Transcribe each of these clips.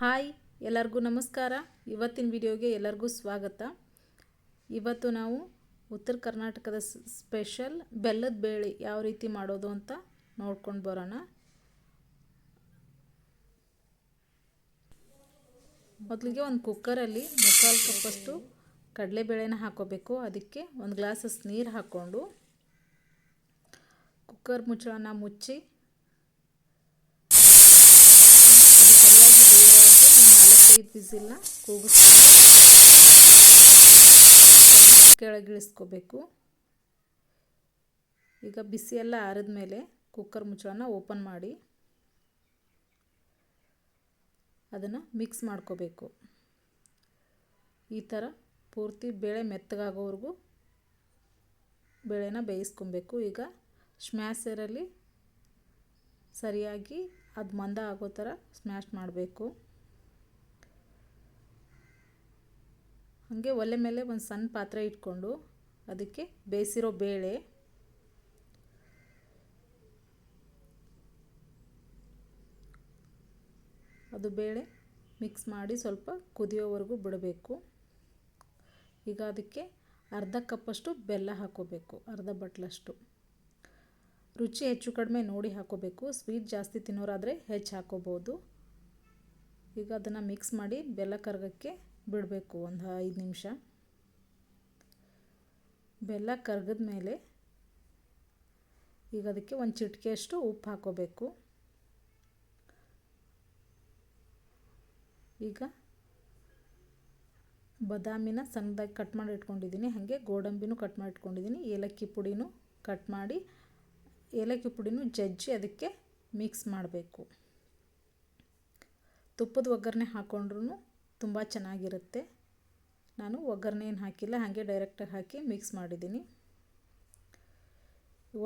Hi, ಎಲ್ಲರಿಗೂ ನಮಸ್ಕಾರ. ಇವತ್ತಿನ ವಿಡಿಯೋಗೆ ಎಲ್ಲರಿಗೂ ಸ್ವಾಗತ. ಇವತ್ತು ನಾವು ಉತ್ತರ ಕರ್ನಾಟಕದ ಸ್ಪೆಷಲ್ ಬೆಲ್ಲದ ಬೇಳೆ ಯಾವ ರೀತಿ ಮಾಡೋದು ಅಂತ ನೋಡ್ಕೊಂಡು ಬರೋಣ. ಮೊದಲಿಗೆ ಒಂದು ಕುಕ್ಕರಲ್ಲಿ ಮುಕ್ಕಾಲು ಕಪ್ಪಷ್ಟು ಕಡಲೆಬೇಳೆನ ಹಾಕೋಬೇಕು. ಅದಕ್ಕೆ ಒಂದು ಗ್ಲಾಸಸ್ ನೀರು ಹಾಕ್ಕೊಂಡು ಕುಕ್ಕರ್ ಮುಚ್ಚಳನ ಮುಚ್ಚಿ ಅದು ಸರಿಯಾಗಿ ಬೇಯೋವರೆಗೂ ಒಂದು ಬಿಸಿಲ್ನ ಕೂಗಿಸ್ಕೊಂಡು ಕೆಳಗಿಳಿಸ್ಕೋಬೇಕು. ಈಗ ಬಿಸಿ ಎಲ್ಲ ಆರಿದ ಮೇಲೆ ಕುಕ್ಕರ್ ಮುಚ್ಚಳನ ಓಪನ್ ಮಾಡಿ. ಅದನ್ನು ಮಿಕ್ಸ್ ಮಾಡ್ಕೋಬೇಕು. ಈ ಥರ ಪೂರ್ತಿ ಬೇಳೆ ಮೆತ್ತಗಾಗೋವರೆಗೂ ಬೇಳೆನ ಬೇಯಿಸ್ಕೊಬೇಕು. ಈಗ ಸ್ಮ್ಯಾಸರಲ್ಲಿ ಸರಿಯಾಗಿ ಅದು ಮಂದ ಆಗೋ ಥರ ಸ್ಮ್ಯಾಶ್ ಮಾಡಬೇಕು. ಹಾಗೆ ಒಲೆ ಮೇಲೆ ಒಂದು ಸಣ್ಣ ಪಾತ್ರೆ ಇಟ್ಕೊಂಡು ಅದಕ್ಕೆ ಬೇಯಿಸಿರೋ ಬೇಳೆ, ಅದು ಬೇಳೆ ಮಿಕ್ಸ್ ಮಾಡಿ ಸ್ವಲ್ಪ ಕುದಿಯೋವರೆಗೂ ಬಿಡಬೇಕು. ಈಗ ಅದಕ್ಕೆ ಅರ್ಧ ಕಪ್ಪಷ್ಟು ಬೆಲ್ಲ ಹಾಕೋಬೇಕು, ಅರ್ಧ ಬಟ್ಲಷ್ಟು. ರುಚಿ ಹೆಚ್ಚು ಕಡಿಮೆ ನೋಡಿ ಹಾಕೋಬೇಕು, ಸ್ವೀಟ್ ಜಾಸ್ತಿ ತಿನ್ನೋರಾದರೆ ಹೆಚ್ಚು ಹಾಕೋಬೋದು. ಈಗ ಅದನ್ನು ಮಿಕ್ಸ್ ಮಾಡಿ ಬೆಲ್ಲ ಕರಗಕ್ಕೆ ಬಿಡಬೇಕು, ಒಂದು ಐದು ನಿಮಿಷ. ಬೆಲ್ಲ ಕರ್ಗದ ಮೇಲೆ ಈಗ ಅದಕ್ಕೆ ಒಂದು ಚಿಟಿಕೆಯಷ್ಟು ಉಪ್ಪು ಹಾಕೋಬೇಕು. ಈಗ ಬದಾಮಿನ ಸಣ್ಣದಾಗಿ ಕಟ್ ಮಾಡಿ ಇಟ್ಕೊಂಡಿದ್ದೀನಿ, ಹಾಗೆ ಗೋಡಂಬಿನೂ ಕಟ್ ಮಾಡಿ ಇಟ್ಕೊಂಡಿದ್ದೀನಿ, ಏಲಕ್ಕಿ ಪುಡಿನೂ ಕಟ್ ಮಾಡಿ, ಏಲಕ್ಕಿ ಪುಡಿನೂ ಜಜ್ಜಿ ಅದಕ್ಕೆ ಮಿಕ್ಸ್ ಮಾಡಬೇಕು. ತುಪ್ಪದ ಒಗ್ಗರಣೆ ಹಾಕ್ಕೊಂಡ್ರೂ ತುಂಬ ಚೆನ್ನಾಗಿರುತ್ತೆ. ನಾನು ಒಗ್ಗರಣೆಯನ್ನು ಹಾಕಿಲ್ಲ, ಹಾಗೆ ಡೈರೆಕ್ಟಾಗಿ ಹಾಕಿ ಮಿಕ್ಸ್ ಮಾಡಿದ್ದೀನಿ.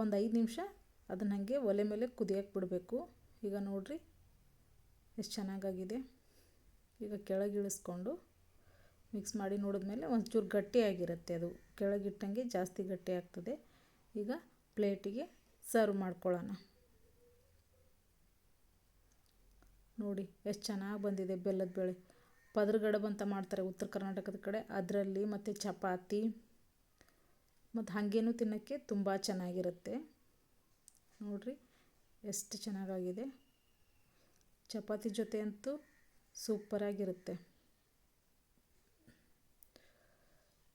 ಒಂದು ಐದು ನಿಮಿಷ ಅದನ್ನು ಹಾಗೆ ಒಲೆ ಮೇಲೆ ಕುದಿಯೋಕ್ಕೆ ಬಿಡಬೇಕು. ಈಗ ನೋಡಿರಿ ಎಷ್ಟು ಚೆನ್ನಾಗಾಗಿದೆ. ಈಗ ಕೆಳಗಿಳಿಸ್ಕೊಂಡು ಮಿಕ್ಸ್ ಮಾಡಿ ನೋಡಿದ್ಮೇಲೆ ಒಂಚೂರು ಗಟ್ಟಿಯಾಗಿರುತ್ತೆ ಅದು. ಕೆಳಗಿಟ್ಟಂಗೆ ಜಾಸ್ತಿ ಗಟ್ಟಿ ಆಗ್ತದೆ. ಈಗ ಪ್ಲೇಟಿಗೆ ಸರ್ವ್ ಮಾಡ್ಕೊಳ್ಳೋಣ. ನೋಡಿ ಎಷ್ಟು ಚೆನ್ನಾಗಿ ಬಂದಿದೆ ಬೆಲ್ಲದ ಬೇಳೆ. ಪದರಗಡಬು ಅಂತ ಮಾಡ್ತಾರೆ ಉತ್ತರ ಕರ್ನಾಟಕದ ಕಡೆ. ಅದರಲ್ಲಿ ಮತ್ತು ಚಪಾತಿ, ಮತ್ತು ಹಾಗೇನೂ ತಿನ್ನೋಕ್ಕೆ ತುಂಬ ಚೆನ್ನಾಗಿರುತ್ತೆ. ನೋಡಿರಿ, ಎಷ್ಟು ಚೆನ್ನಾಗಾಗಿದೆ. ಚಪಾತಿ ಜೊತೆ ಅಂತೂ ಸೂಪರಾಗಿರುತ್ತೆ.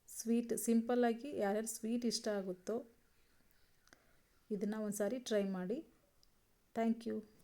ಸ್ವೀಟ್ ಸಿಂಪಲ್ಲಾಗಿ ಯಾರ್ಯಾರು ಸ್ವೀಟ್ ಇಷ್ಟ ಆಗುತ್ತೋ, ಇದನ್ನು ಒಂದು ಸಾರಿ ಟ್ರೈ ಮಾಡಿ. Thank you.